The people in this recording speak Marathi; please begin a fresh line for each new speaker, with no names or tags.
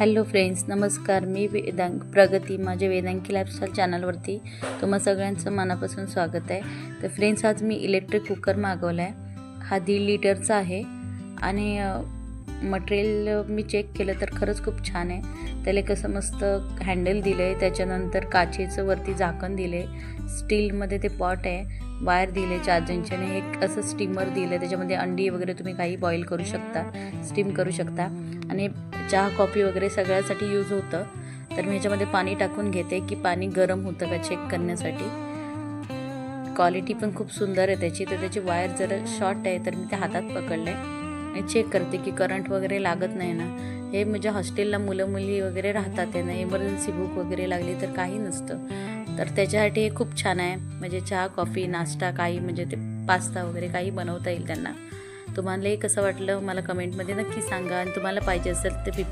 हॅलो फ्रेंड्स नमस्कार. मी वेदांक प्रगती माझ्या वेदांकी लाईफस्टाईल चॅनलवरती तुम्हा सगळ्यांचं मनापासून स्वागत आहे. तर फ्रेंड्स आज मी इलेक्ट्रिक कुकर मागवला आहे हा दीड लिटरचा आहे आणि मटेरियल मी चेक केलं तर खरंच खूप छान आहे. त्याला कसं मस्त हँडल दिलं आहे त्याच्यानंतर काचेचं वरती झाकण दिलं आहे स्टीलमध्ये ते पॉट आहे. वायर दिले चार जणच्याने एक असं स्टीमर दिलं आहे त्याच्यामध्ये अंडी वगैरे तुम्ही काही बॉईल करू शकता स्टीम करू शकता. आणि चहा कॉफी वगैरे सगळ्यासाठी यूज होतं. तर मी ह्याच्यामध्ये पाणी टाकून घेते की पाणी गरम होतं का चेक करण्यासाठी. क्वालिटी पण खूप सुंदर आहे त्याची. तर त्याची वायर जरा शॉर्ट आहे तर मी ते हातात पकडलं आहे आणि चेक करते की करंट वगैरे लागत नाही ना. हे म्हणजे हॉस्टेलला मुलं मुली वगैरे राहतात त्यांना इमर्जन्सी बुक वगैरे लागली तर काही नसतं. तर त्याच्यासाठी हे खूप छान आहे. म्हणजे चहा कॉफी नाश्ता काही म्हणजे ते पास्ता वगैरे काही बनवता येईल त्यांना. तुम्हालाही कसं वाटलं मला कमेंटमध्ये नक्की सांगा आणि तुम्हाला पाहिजे असेल तर फिफ